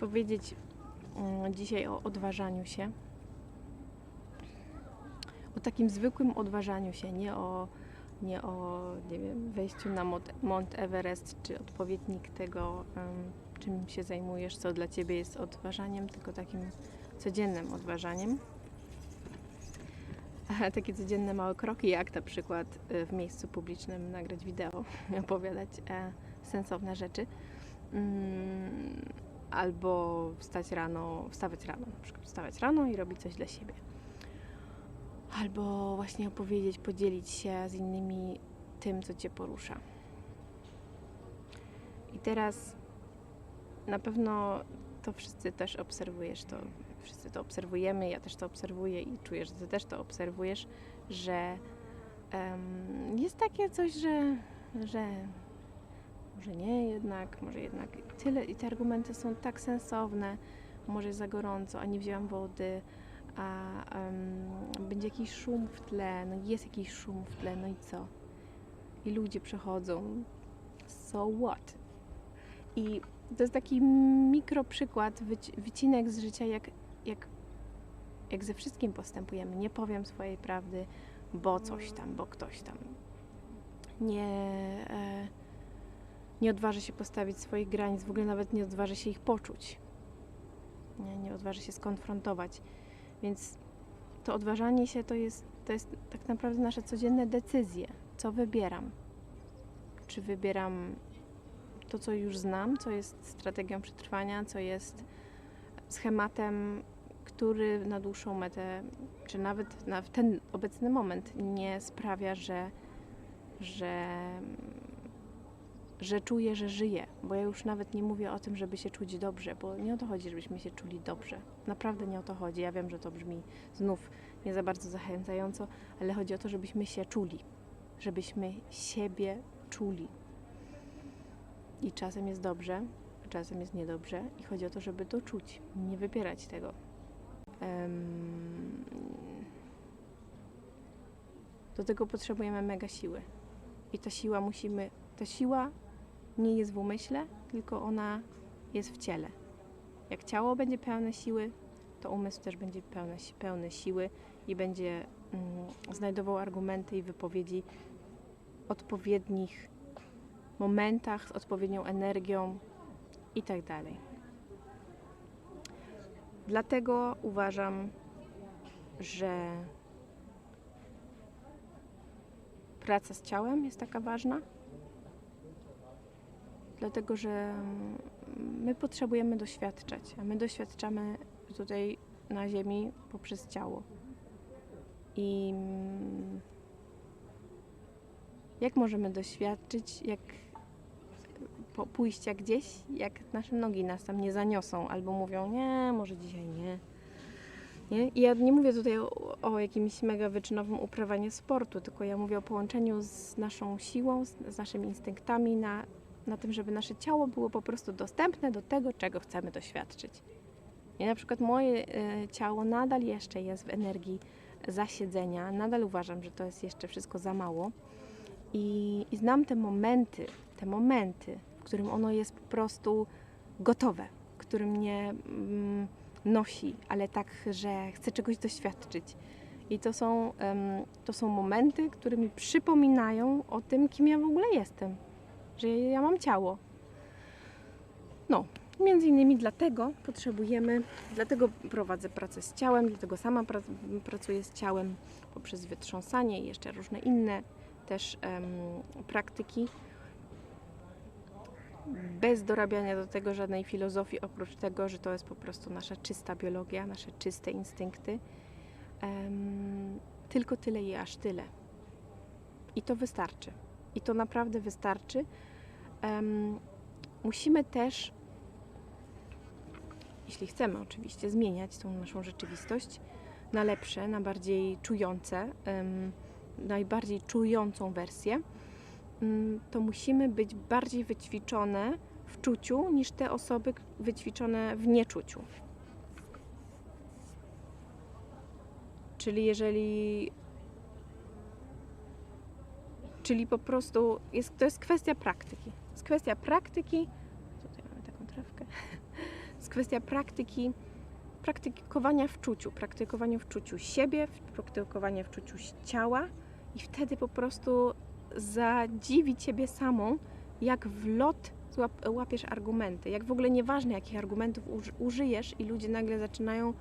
powiedzieć mm, dzisiaj o odważaniu się. O takim zwykłym odważaniu się, nie o, nie o nie wiem, wejściu na Mont, Everest, czy odpowiednik tego, czym się zajmujesz, co dla ciebie jest odważaniem, tylko takim codziennym odważaniem. Takie codzienne małe kroki, jak na przykład y, w miejscu publicznym nagrać wideo i opowiadać e, sensowne rzeczy. Mm, albo wstać rano, wstawać rano, na przykład wstawać rano i robić coś dla siebie. Albo właśnie opowiedzieć, podzielić się z innymi tym, co Cię porusza. I teraz na pewno to wszyscy też obserwujesz, to wszyscy to obserwujemy, ja też to obserwuję i czuję, że Ty też to obserwujesz, że em, jest takie coś, że, że może nie jednak, może jednak tyle i te argumenty są tak sensowne, może za gorąco, a nie wzięłam wody, a em, będzie jakiś szum w tle, no jest jakiś szum w tle, no i co? I ludzie przechodzą, so what? I to jest taki mikro przykład, wyci- wycinek z życia, jak, jak, jak ze wszystkim postępujemy. Nie powiem swojej prawdy, bo coś tam, bo ktoś tam. Nie, e, nie odważy się postawić swoich granic, w ogóle nawet nie odważy się ich poczuć. Nie, nie odważy się skonfrontować. Więc to odważanie się to jest, to jest tak naprawdę nasze codzienne decyzje. Co wybieram? Czy wybieram to, co już znam, co jest strategią przetrwania, co jest schematem, który na dłuższą metę, czy nawet na ten obecny moment nie sprawia, że, że, że czuję, że żyję. Bo ja już nawet nie mówię o tym, żeby się czuć dobrze, bo nie o to chodzi, żebyśmy się czuli dobrze. Naprawdę nie o to chodzi. Ja wiem, że to brzmi znów nie za bardzo zachęcająco, ale chodzi o to, żebyśmy się czuli, żebyśmy siebie czuli. I czasem jest dobrze, a czasem jest niedobrze, i chodzi o to, żeby to czuć, nie wypierać tego. Em, Do tego potrzebujemy mega siły. I ta siła musimy, ta siła nie jest w umyśle, tylko ona jest w ciele. Jak ciało będzie pełne siły, to umysł też będzie pełny siły i będzie mm, znajdował argumenty i wypowiedzi odpowiednich momentach, z odpowiednią energią i tak. Dlatego uważam, że praca z ciałem jest taka ważna. Dlatego, że my potrzebujemy doświadczać, a my doświadczamy tutaj na Ziemi poprzez ciało. I mm, jak możemy doświadczyć, jak po pójścia gdzieś, jak nasze nogi nas tam nie zaniosą, albo mówią, nie, może dzisiaj nie. nie? I ja nie mówię tutaj o, o jakimś mega wyczynowym uprawaniu sportu, tylko ja mówię o połączeniu z naszą siłą, z, z naszymi instynktami, na, na tym, żeby nasze ciało było po prostu dostępne do tego, czego chcemy doświadczyć. I na przykład moje e, ciało nadal jeszcze jest w energii zasiedzenia, nadal uważam, że to jest jeszcze wszystko za mało. I, I znam te momenty, te momenty, w którym ono jest po prostu gotowe, w którym mnie mm, nosi, ale tak, że chcę czegoś doświadczyć. I to są, em, to są momenty, które mi przypominają o tym, kim ja w ogóle jestem, że ja mam ciało. No, między innymi dlatego potrzebujemy, dlatego prowadzę pracę z ciałem, dlatego sama pra, pracuję z ciałem poprzez wytrząsanie i jeszcze różne inne też praktyki. Bez dorabiania do tego żadnej filozofii, oprócz tego, że to jest po prostu nasza czysta biologia, nasze czyste instynkty. Tylko tyle i aż tyle. I to wystarczy. I to naprawdę wystarczy. Em, musimy też, jeśli chcemy oczywiście, zmieniać tą naszą rzeczywistość na lepsze, na bardziej czujące. em, najbardziej czującą wersję, mm, to musimy być bardziej wyćwiczone w czuciu niż te osoby wyćwiczone w nieczuciu. Czyli jeżeli. Czyli po prostu jest, to jest kwestia praktyki. Jest kwestia praktyki. Tutaj mamy taką trawkę. Jest kwestia praktyki, praktykowania w czuciu, praktykowania w czuciu siebie, praktykowania w czuciu ciała i wtedy po prostu zadziwi Ciebie samą, jak w lot łapiesz argumenty, jak w ogóle nieważne jakich argumentów uży- użyjesz i ludzie nagle zaczynają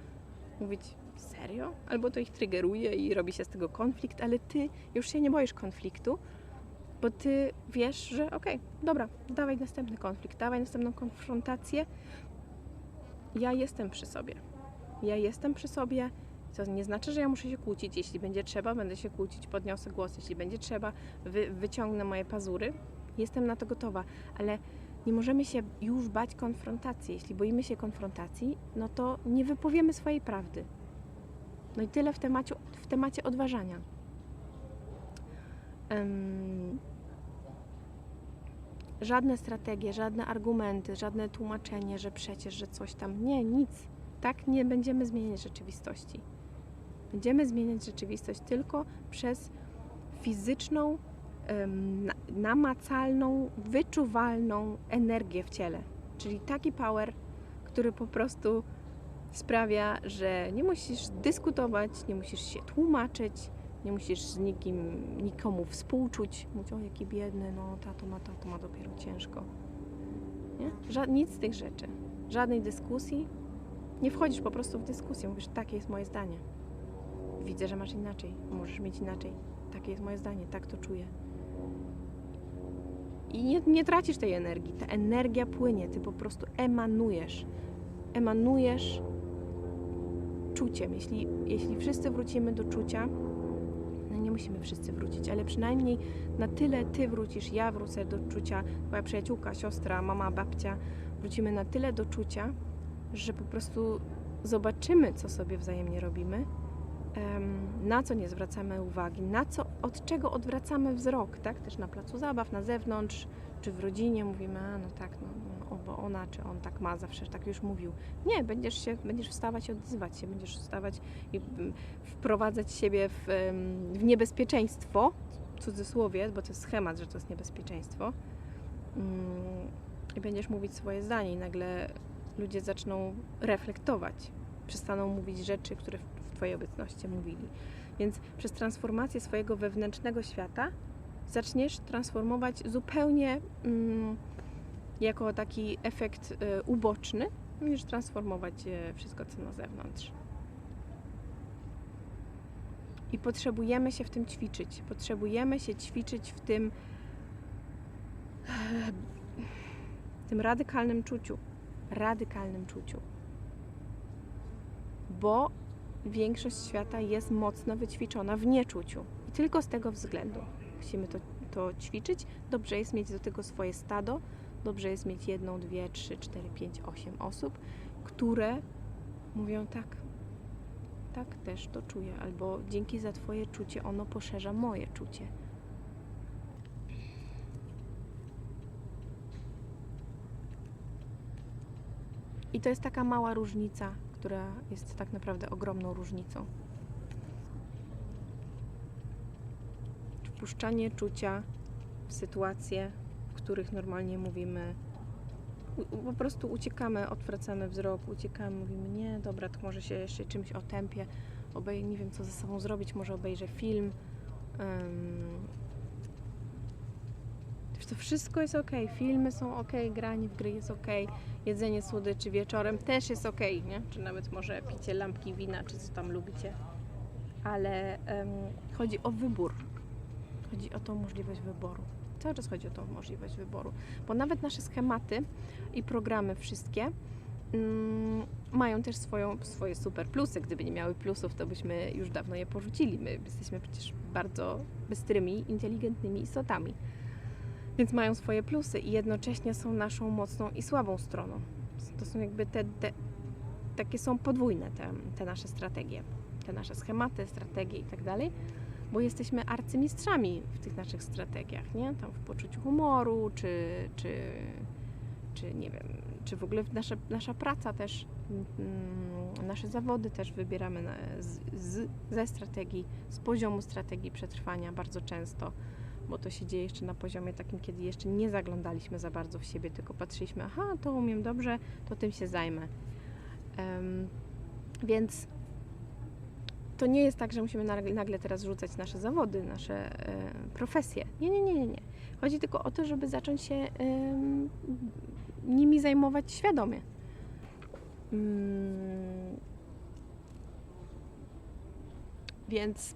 mówić serio? Albo to ich triggeruje i robi się z tego konflikt, ale Ty już się nie boisz konfliktu, bo Ty wiesz, że okej, dobra, dawaj następny konflikt, dawaj następną konfrontację. Ja jestem przy sobie. Ja jestem przy sobie. To nie znaczy, że ja muszę się kłócić. Jeśli będzie trzeba, będę się kłócić, podniosę głos. Jeśli będzie trzeba, wy, wyciągnę moje pazury. Jestem na to gotowa, ale nie możemy się już bać konfrontacji. Jeśli boimy się konfrontacji, no to nie wypowiemy swojej prawdy. No i tyle w temacie, w temacie odważania. Em, żadne strategie, żadne argumenty, żadne tłumaczenie, że przecież, że coś tam. Nie, nic. Tak nie będziemy zmieniać rzeczywistości. Będziemy zmieniać rzeczywistość tylko przez fizyczną, na- namacalną, wyczuwalną energię w ciele. Czyli taki power, który po prostu sprawia, że nie musisz dyskutować, nie musisz się tłumaczyć, nie musisz z nikim, nikomu współczuć. Mówić, o jaki biedny, no tato ma, tato ma dopiero ciężko. Nie? Ża- nic z tych rzeczy. Żadnej dyskusji. Nie wchodzisz po prostu w dyskusję. Mówisz, takie jest moje zdanie. Widzę, że masz inaczej. Możesz mieć inaczej. Takie jest moje zdanie, tak to czuję. I nie, nie tracisz tej energii. Ta energia płynie, ty po prostu emanujesz. Emanujesz czuciem. Jeśli, jeśli wszyscy wrócimy do czucia, no nie musimy wszyscy wrócić, ale przynajmniej na tyle ty wrócisz, ja wrócę do czucia, moja przyjaciółka, siostra, mama, babcia, wrócimy na tyle do czucia, że po prostu zobaczymy, co sobie wzajemnie robimy, na co nie zwracamy uwagi, na co, od czego odwracamy wzrok, tak? Też na placu zabaw, na zewnątrz, czy w rodzinie mówimy, a no tak, no, no, bo ona czy on tak ma, zawsze tak już mówił. Nie, będziesz się, będziesz wstawać i odzywać się, będziesz wstawać i mm, wprowadzać siebie w, w niebezpieczeństwo, w cudzysłowie, bo to jest schemat, że to jest niebezpieczeństwo. Mm, I będziesz mówić swoje zdanie i nagle ludzie zaczną reflektować. Przestaną mówić rzeczy, które w Twojej obecności mówili. Więc przez transformację swojego wewnętrznego świata zaczniesz transformować zupełnie mm, jako taki efekt y, uboczny, niż transformować y, wszystko, co na zewnątrz. I potrzebujemy się w tym ćwiczyć. Potrzebujemy się ćwiczyć w tym, tym radykalnym czuciu. Radykalnym czuciu. Bo większość świata jest mocno wyćwiczona w nieczuciu. I tylko z tego względu musimy to, to ćwiczyć. Dobrze jest mieć do tego swoje stado. Dobrze jest mieć jedną, dwie, trzy, cztery, pięć, osiem osób, które mówią tak, tak też to czuję, albo dzięki za Twoje czucie ono poszerza moje czucie. I to jest taka mała różnica, która jest tak naprawdę ogromną różnicą. Wpuszczanie czucia w sytuacje, w których normalnie mówimy, po prostu uciekamy, odwracamy wzrok, uciekamy, mówimy, nie, dobra, to może się jeszcze czymś otępię, obej, nie wiem co ze sobą zrobić, może obejrzę film. Um, to wszystko jest ok, filmy są ok, granie w gry jest ok, jedzenie słodyczy wieczorem też jest ok, nie? Czy nawet może picie lampki wina, czy co tam lubicie. Ale em, chodzi o wybór. Chodzi o tą możliwość wyboru. Cały czas chodzi o tą możliwość wyboru. Bo nawet nasze schematy i programy wszystkie mm, mają też swoją, swoje super plusy. Gdyby nie miały plusów, to byśmy już dawno je porzucili. My jesteśmy przecież bardzo bystrymi, inteligentnymi istotami. Więc mają swoje plusy i jednocześnie są naszą mocną i słabą stroną. To są jakby te, te takie są podwójne te, te nasze strategie, te nasze schematy, strategie i tak dalej, bo jesteśmy arcymistrzami w tych naszych strategiach, nie? Tam w poczuciu humoru, czy, czy, czy nie wiem, czy w ogóle nasza, nasza praca też, mm, nasze zawody też wybieramy na, z, z, ze strategii, z poziomu strategii przetrwania bardzo często bo to się dzieje jeszcze na poziomie takim, kiedy jeszcze nie zaglądaliśmy za bardzo w siebie, tylko patrzyliśmy, aha, to umiem dobrze, to tym się zajmę. Em, więc to nie jest tak, że musimy nagle, teraz rzucać nasze zawody, nasze e, profesje. Nie, nie, nie, nie, nie. Chodzi tylko o to, żeby zacząć się em, nimi zajmować świadomie. Mm. Więc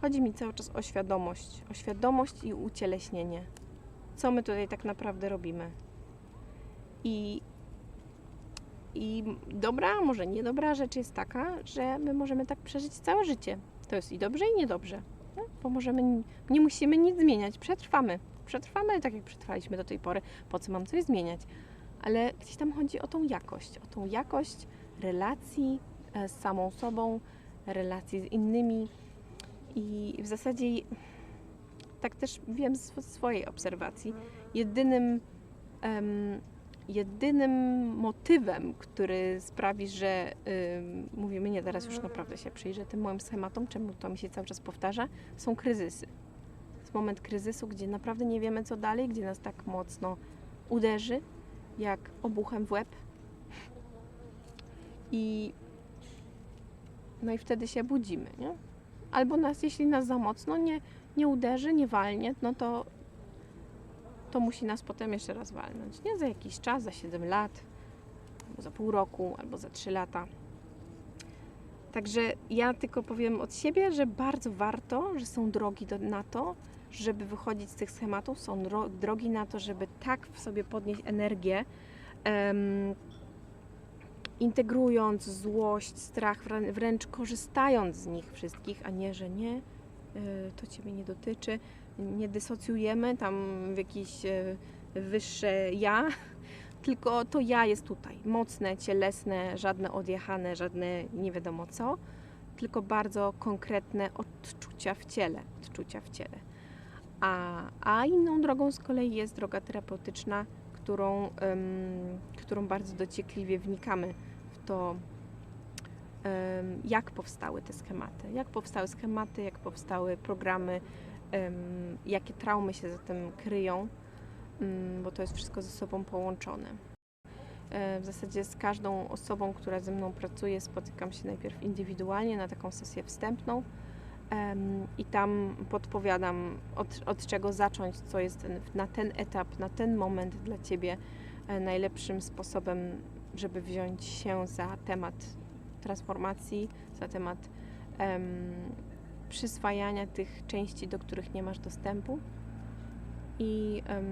chodzi mi cały czas o świadomość, o świadomość i ucieleśnienie. Co my tutaj tak naprawdę robimy? I, I dobra, może niedobra rzecz jest taka, że my możemy tak przeżyć całe życie. To jest i dobrze, i niedobrze. Nie? Bo możemy, nie musimy nic zmieniać, przetrwamy. Przetrwamy tak, jak przetrwaliśmy do tej pory. Po co mam coś zmieniać? Ale gdzieś tam chodzi o tą jakość, o tą jakość relacji e, z samą sobą, relacji z innymi. I w zasadzie tak też wiem z swojej obserwacji. Jedynym, em, jedynym motywem, który sprawi, że ym, mówimy, nie, teraz już naprawdę się przyjrzę tym moim schematom, czemu to mi się cały czas powtarza, są kryzysy. Jest moment kryzysu, gdzie naprawdę nie wiemy, co dalej, gdzie nas tak mocno uderzy, jak obuchem w łeb. I no i wtedy się budzimy, nie? Albo nas, jeśli nas za mocno nie, nie uderzy, nie walnie, no to, to musi nas potem jeszcze raz walnąć. Nie za jakiś czas, za 7 lat, albo za pół roku, albo za 3 lata. Także ja tylko powiem od siebie, że bardzo warto, że są drogi do, na to, żeby wychodzić z tych schematów, są dro, drogi na to, żeby tak w sobie podnieść energię, integrując złość, strach, wrę- wręcz korzystając z nich wszystkich, a nie, że nie, y, to Ciebie nie dotyczy, nie dysocjujemy tam w jakieś y, wyższe ja, tylko to ja jest tutaj, mocne, cielesne, żadne odjechane, żadne nie wiadomo co, tylko bardzo konkretne odczucia w ciele, odczucia w ciele. A, a inną drogą z kolei jest droga terapeutyczna, którą, którą bardzo dociekliwie wnikamy w to, jak powstały te schematy, jak powstały schematy, jak powstały programy, jakie traumy się za tym kryją, bo to jest wszystko ze sobą połączone. E, W zasadzie z każdą osobą, która ze mną pracuje, spotykam się najpierw indywidualnie na taką sesję wstępną i tam podpowiadam, od, od czego zacząć, co jest na ten etap, na ten moment dla Ciebie e, najlepszym sposobem, żeby wziąć się za temat transformacji, za temat em, przyswajania tych części, do których nie masz dostępu. I, em,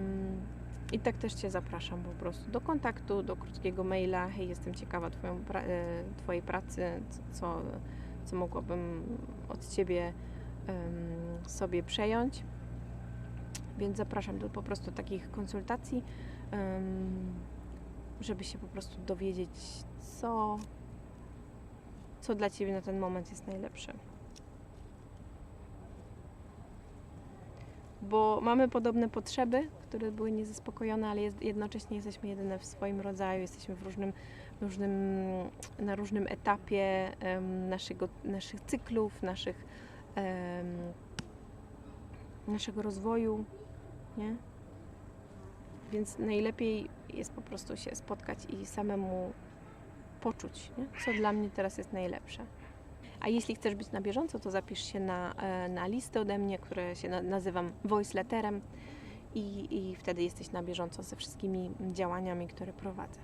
I tak też Cię zapraszam po prostu do kontaktu, do krótkiego maila. Hej, jestem ciekawa twoją e, Twojej pracy, co, co mogłabym od Ciebie em, sobie przejąć. Więc zapraszam do po prostu takich konsultacji, em, żeby się po prostu dowiedzieć, co, co dla Ciebie na ten moment jest najlepsze. Bo mamy podobne potrzeby, które były niezaspokojone, ale jest, jednocześnie jesteśmy jedyne w swoim rodzaju, jesteśmy w różnym, różnym, na różnym etapie em, naszego, naszych cyklów, naszych, em, naszego rozwoju, nie? Więc najlepiej jest po prostu się spotkać i samemu poczuć, nie? co dla mnie teraz jest najlepsze. A jeśli chcesz być na bieżąco, to zapisz się na, e, na listę ode mnie, które się na, nazywam voice letterem i, i wtedy jesteś na bieżąco ze wszystkimi działaniami, które prowadzę.